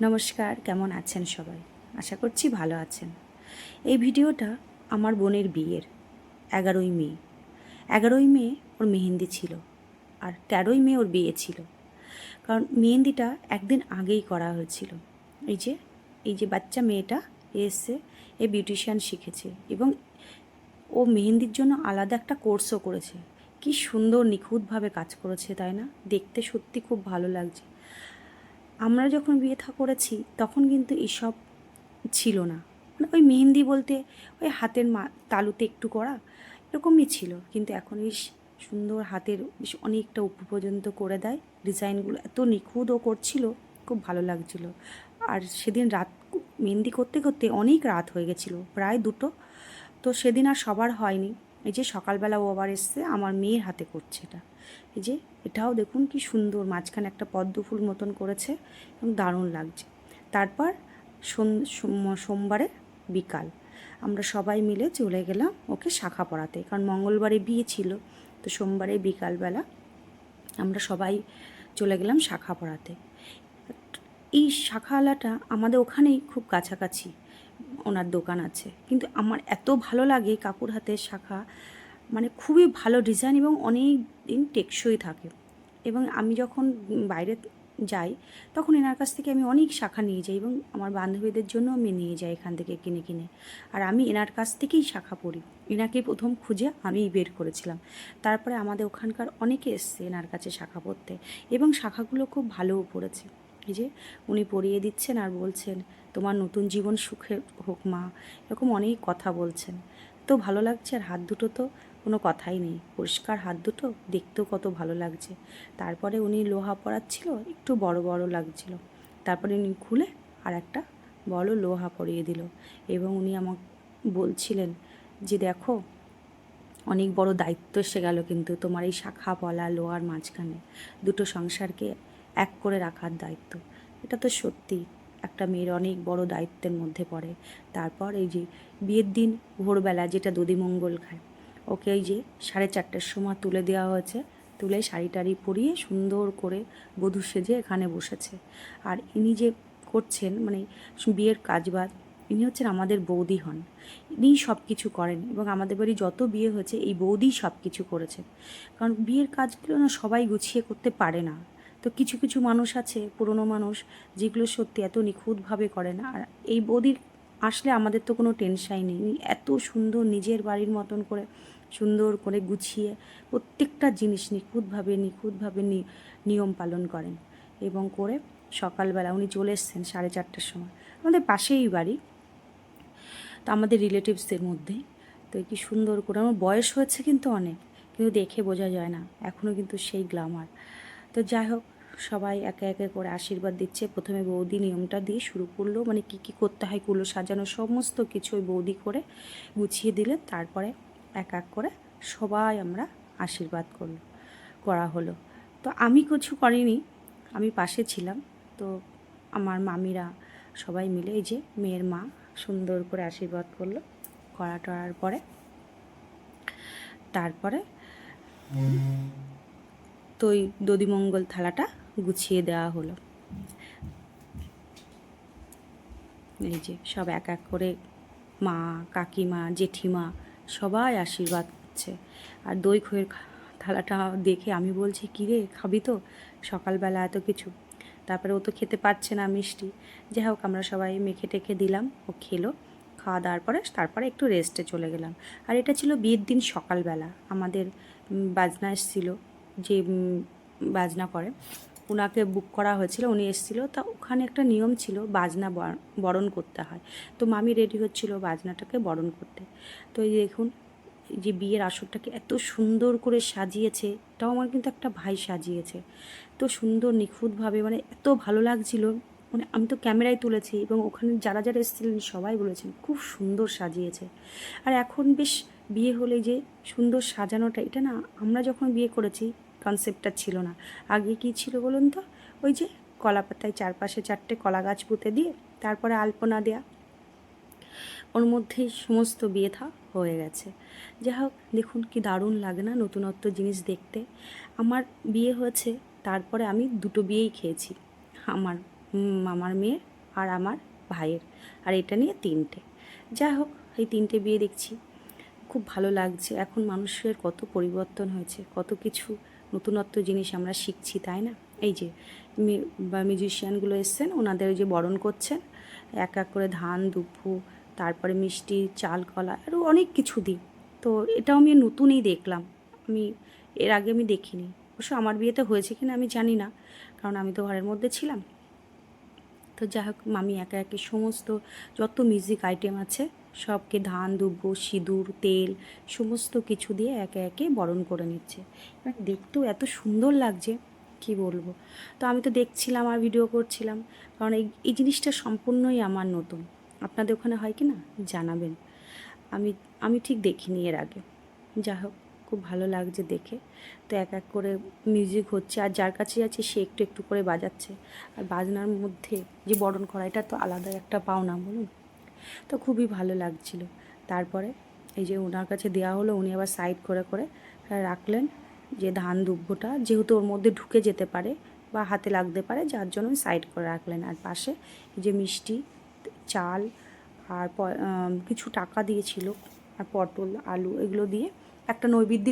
নমস্কার, কেমন আছেন সবাই? আশা করছি ভালো আছেন। এই ভিডিওটা আমার বোনের বিয়ের, এগারোই মে। এগারোই মে ওর মেহেন্দি ছিল আর তেরোই মে ওর বিয়ে ছিল। কারণ মেহেন্দিটা একদিন আগেই করা হয়েছিল। এই যে এই যে বাচ্চা মেয়েটা এসে এ বিউটিশিয়ান শিখেছে এবং ও মেহেন্দির জন্য আলাদা একটা কোর্সও করেছে। কি সুন্দর নিখুঁতভাবে কাজ করেছে, তাই না? দেখতে সত্যি খুব ভালো লাগছে। আমরা যখন বিয়ে থা, করেছি, তখন কিন্তু এসব ছিল না। মানে ওই মেহেন্দি বলতে ওই হাতের মা, তালুতে একটু করা, এরকমই ছিল। কিন্তু এখন এই সুন্দর হাতের বেশ অনেকটা উপ পর্যন্ত করে দেয়। ডিজাইনগুলো এত নিখুঁতও করছিল, খুব ভালো লাগছিল। আর সেদিন রাত মেহেন্দি করতে করতে অনেক রাত হয়ে গেছিল, প্রায় দুটো। তো সেদিন আর সবার হয়নি। এই যে সকালবেলা ও আবার এসছে, আমার মেয়ের হাতে করছে এটা। এই যে এটাও দেখুন কি সুন্দর, মাঝখানে একটা পদ্ম ফুল মতন করেছে এবং দারুণ লাগছে। তারপর সোমবারে বিকাল। আমরা সবাই মিলে চলে গেলাম ওকে শাখা পড়াতে, কারণ মঙ্গলবারে বিয়ে ছিল, তো সোমবারে বিকালবেলা আমরা সবাই চলে গেলাম শাখা পড়াতে। এই শাখাওয়ালাটা আমাদের ওখানেই খুব কাছাকাছি ওনার দোকান আছে, কিন্তু আমার এত ভালো লাগে কাকুর হাতের শাখা মানে খুবই ভালো ডিজাইন এবং অনেক দিন টেকসই থাকে। এবং আমি যখন বাইরে যাই, তখন এনার কাছ থেকে আমি অনেক শাখা নিয়ে যাই এবং আমার বান্ধবীদের জন্য আমি নিয়ে যাই এখান থেকে কিনে কিনে। আর আমি এনার কাছ থেকেই শাখা পড়ি। এনাকে প্রথম খুঁজে আমিই বের করেছিলাম। তারপরে আমাদের ওখানকার অনেকে এসছে এনার কাছে শাখা পড়তে এবং শাখাগুলো খুব ভালোও পড়েছে। এই যে উনি পরিয়ে দিচ্ছেন আর বলছেন, তোমার নতুন জীবন সুখে হোক মা। এরকম অনেক কথা বলছেন। তো ভালো লাগছে আর হাত দুটো তো কোনো কথাই নেই। পরিষ্কার হাত দুটো, দেখতেও কত ভালো লাগছে। তারপরে উনি লোহা পরাচ্ছিল, একটু বড় বড় লাগছিল। তারপরে উনি খুলে আর একটা বড় লোহা পরিয়ে দিল এবং উনি আমাকে বলছিলেন যে, দেখো, অনেক বড় দায়িত্ব এসে গেল কিন্তু তোমার এই শাখা পলা লোহার মাঝখানে। দুটো সংসারকে এক করে রাখার দায়িত্ব। এটা তো সত্যি, একটা মেয়ের অনেক বড় দায়িত্বের মধ্যে পড়ে। তারপর এই যে বিয়ের দিন, ভোরবেলা যেটা দধিমঙ্গল খায় ওকে এই যে সাড়ে চারটের সময় তুলে দেওয়া হয়েছে। তুলে শাড়ি টাড়ি পরিয়ে সুন্দর করে বধূ সেজে এখানে বসেছে। আর ইনি যে করছেন মানে বিয়ের কাজ কাজবাজ, ইনি হচ্ছেন আমাদের বৌদি হন। ইনিই সব কিছু করেন এবং আমাদের বাড়ি যত বিয়ে হয়েছে, এই বৌদি সব কিছু করেছেন কারণ বিয়ের কাজগুলো না সবাই গুছিয়ে করতে পারে না। তো কিছু কিছু মানুষ আছে, পুরনো মানুষ, যেগুলো সত্যি এত নিখুঁতভাবে করে না। আর এই বৌদির আসলে আমাদের তো কোনো টেনশাই নেই। এত সুন্দর নিজের বাড়ির মতন করে সুন্দর করে গুছিয়ে প্রত্যেকটা জিনিস নিখুঁতভাবে নিখুঁতভাবে নিয়ম পালন করেন এবং করে সকালবেলা উনি চলে এসছেন সাড়ে চারটার সময়। আমাদের পাশেই বাড়ি। তো আমাদের রিলেটিভসদের মধ্যেই। তো কি সুন্দর করে, আমার বয়স হয়েছে কিন্তু অনেক, কিন্তু দেখে বোঝা যায় না। এখনও কিন্তু সেই গ্লামার তো যাই হোক সবাই একে একে করে আশীর্বাদ দিচ্ছে। প্রথমে বৌদি নিয়মটা দিয়ে শুরু করল। মানে কি কি করতে হয়, কুলো সাজানো সমস্ত কিছু ওই বৌদি করে গুছিয়ে দিলে তারপরে এক এক করে সবাই আমরা আশীর্বাদ করল, করা হলো। তো আমি কিছু করিনি, আমি পাশে ছিলাম। তো আমার মামিরা সবাই মিলে এই যে মেয়ের মা সুন্দর করে আশীর্বাদ করল করা টরার পরে। তারপরে তো ওই দধিমঙ্গল থালাটা গুছিয়ে দেওয়া হলো। এই যে সব এক এক করে মা, কাকিমা, জেঠিমা সবাই আশীর্বাদ করছে আর দই খইয়ের থালাটা দেখে আমি বলছি, কী রে, খাবি তো? সকালবেলা এত কিছু। তারপরে ও তো খেতে পারছে না মিষ্টি। যাই হোক, আমরা সবাই মেখে টেখে দিলাম, ও খেলো। খাওয়া দাওয়ার পরে তারপরে একটু রেস্টে চলে গেলাম। আর এটা ছিল বিয়ের দিন সকালবেলা। আমাদের বাজনা এসেছিল, যে বাজনা করে। ওনাকে বুক করা হয়েছিল, উনি এসেছিল। তা ওখানে একটা নিয়ম ছিল, বাজনা বর- বরণ করতে হয়। তো মামি রেডি হচ্ছিল বাজনাটাকে বরণ করতে। তো এই দেখুন যে বিয়ের আসরটাকে এত সুন্দর করে সাজিয়েছে, এটাও আমার কিন্তু একটা ভাই সাজিয়েছে। তো সুন্দর, নিখুঁতভাবে মানে এত ভালো লাগছিল। মানে আমি তো ক্যামেরায় তুলেছি এবং ওখানে যারা যারা এসেছিলেন সবাই বলেছেন, খুব সুন্দর সাজিয়েছে। আর এখন বেশ বিয়ে হলে যে সুন্দর সাজানোটা, এটা না আমরা যখন বিয়ে করেছি কনসেপ্টটা ছিল না। আগে কি ছিল বলুন তো? ওই যে কলা পাতায় চারপাশে চারটে কলা গাছ পুঁতে দিয়ে তারপরে আলপনা দেয়া। ওর মধ্যেই সমস্ত বিয়ে থা হয়ে গেছে। যাই হোক, দেখুন কি দারুণ লাগে না নতুনত্ব জিনিস দেখতে। আমার বিয়ে হয়েছে, তারপরে আমি দুটো বিয়েই খেয়েছি। আমার আমার মেয়ের আর আমার ভাইয়ের। আর এটা নিয়ে তিনটে। যাই হোক, এই তিনটে বিয়ে দেখছি। খুব ভালো লাগছে। এখন মানুষের কত পরিবর্তন হয়েছে, কত কিছু নতুনত্ব জিনিস আমরা শিখছি, তাই না? এই যে মিউজিশিয়ানগুলো এসছেন, ওনাদের যে বরণ করছেন, এক এক করে ধান দুব্বু তারপরে মিষ্টি, চাল, কলা আরও অনেক কিছু দিই। তো এটাও আমি নতুনই দেখলাম। আমি, এর আগে আমি দেখিনি। অবশ্য আমার বিয়েতে হয়েছে কিনা আমি জানি না, কারণ আমি তো ঘরের মধ্যে ছিলাম। তো যাই হোক, মামি একা একে সমস্ত, যত মিউজিক আইটেম আছে সবকে ধান, দুব্ব, সিঁদুর, তেল, সমস্ত কিছু দিয়ে একে একে বরণ করে নিচ্ছে। এবার দেখতেও এত সুন্দর লাগছে, কি বলব? তো আমি তো দেখছিলাম আর ভিডিও করছিলাম, কারণ এই এই জিনিসটা সম্পূর্ণই আমার নতুন। আপনাদের ওখানে হয় কি না? জানাবেন। আমি আমি ঠিক দেখিনি এর আগে। যা হোক, খুব ভালো লাগছে দেখে। তো এক এক করে মিউজিক হচ্ছে, আর যার কাছে যাচ্ছে সে একটু একটু করে বাজাচ্ছে। আর বাজনার মধ্যে যে বরণ করা, এটা তো আলাদা একটা পাওনা, বলুন। তো খুবই ভালো লাগছিল। তারপরে এই যে ওনার কাছে দেওয়া হলো, উনি আবার সাইড করে করে রাখলেন যে ধান দুব্বটা, যেহেতু ওর মধ্যে ঢুকে যেতে পারে বা হাতে লাগতে পারে, যার জন্য সাইড করে রাখলেন। আর পাশে এই যে মিষ্টি, চাল আর কিছু টাকা দিয়েছিল, আর পটল, আলু, এগুলো দিয়ে একটা নৈবেদ্য